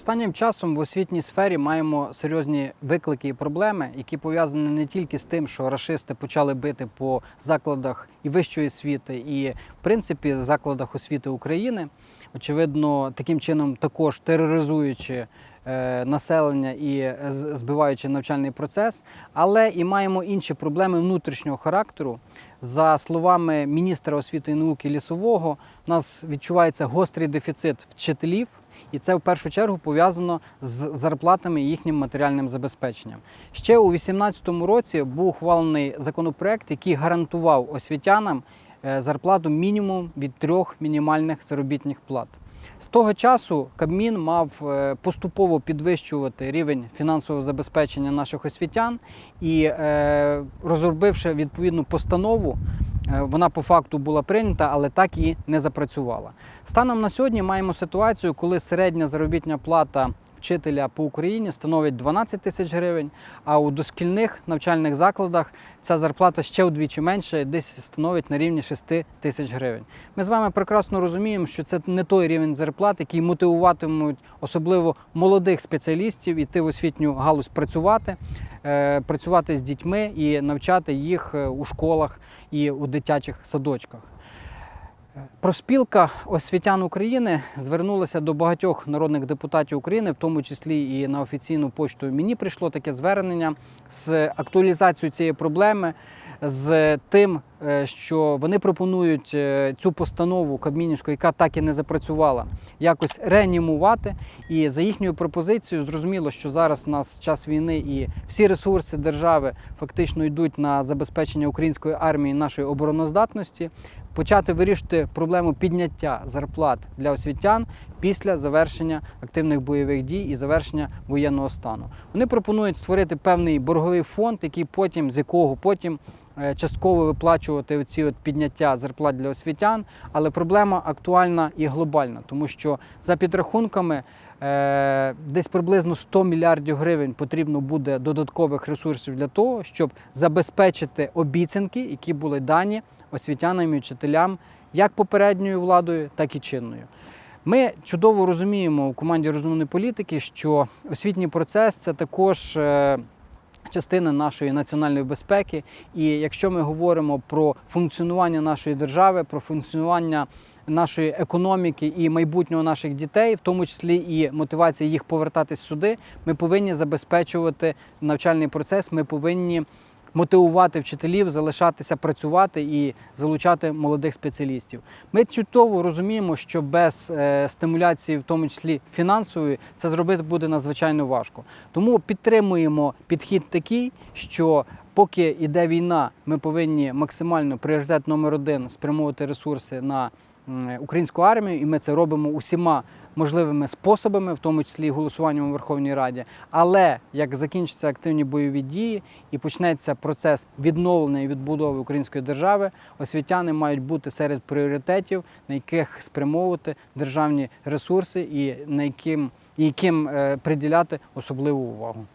Останнім часом в освітній сфері маємо серйозні виклики і проблеми, які пов'язані не тільки з тим, що рашисти почали бити по закладах і вищої освіти, і в принципі закладах освіти України. Очевидно, таким чином також тероризуючи населення і збиваючи навчальний процес, але і маємо інші проблеми внутрішнього характеру. За словами міністра освіти і науки лісового, у нас відчувається гострий дефіцит вчителів. І це в першу чергу пов'язано з зарплатами і їхнім матеріальним забезпеченням. Ще у 2018 році був ухвалений законопроект, який гарантував освітянам е, зарплату мінімум від трьох мінімальних заробітних плат. З того часу Кабмін мав е, поступово підвищувати рівень фінансового забезпечення наших освітян і, е, розробивши відповідну постанову, е, вона по факту була прийнята, але так і не запрацювала. Станом на сьогодні маємо ситуацію, коли середня заробітня плата вчителя по Україні становить 12 тисяч гривень, а у дошкільних навчальних закладах ця зарплата ще вдвічі менше, десь становить на рівні 6 тисяч гривень. Ми з вами прекрасно розуміємо, що це не той рівень зарплат, який мотивуватимуть особливо молодих спеціалістів іти в освітню галузь працювати, е, працювати з дітьми і навчати їх е, у школах і у дитячих садочках. Проспілка освітян України звернулася до багатьох народних депутатів України, в тому числі і на офіційну почту. Мені прийшло таке звернення з актуалізацією цієї проблеми, з тим, е, що вони пропонують е, цю постанову Кабмінівську, яка так і не запрацювала, якось реанімувати. І за їхньою пропозицією зрозуміло, що зараз у нас час війни і всі ресурси держави фактично йдуть на забезпечення української армії, нашої обороноздатності почати вирішити проблему підняття зарплат для освітян після завершення активних бойових дій і завершення воєнного стану. Вони пропонують створити певний борговий фонд, який потім з якого потім. е, Частково виплачувати оці от підняття зарплат для освітян, але проблема актуальна і глобальна, тому що за підрахунками е, десь приблизно 100 мільярдів гривень потрібно буде додаткових ресурсів для того, щоб забезпечити обіцянки, які були дані освітянам і вчителям як попередньою владою, так і чинною. Ми чудово розуміємо у команді розумної політики, що освітній процес це також е, частина нашої національної безпеки. І якщо ми говоримо про функціонування нашої держави, про функціонування нашої економіки і майбутнього наших дітей, в тому числі і мотивація їх повертатись сюди, ми повинні забезпечувати навчальний процес. Ми повинні мотивувати вчителів залишатися працювати і залучати молодих спеціалістів. Ми чудово розуміємо, що без е, стимуляції, в тому числі фінансової, це зробити буде надзвичайно важко. Тому підтримуємо підхід такий, що поки йде війна, ми повинні максимально пріоритет номер один спрямовувати ресурси на українську армію, і ми це робимо усіма можливими способами, в тому числі голосуванням у Верховній Раді. Але як закінчаться активні бойові дії і почнеться процес відновлення і відбудови української держави, освітяни мають бути серед пріоритетів, на яких спрямовувати державні ресурси і на яким, яким е, приділяти особливу увагу.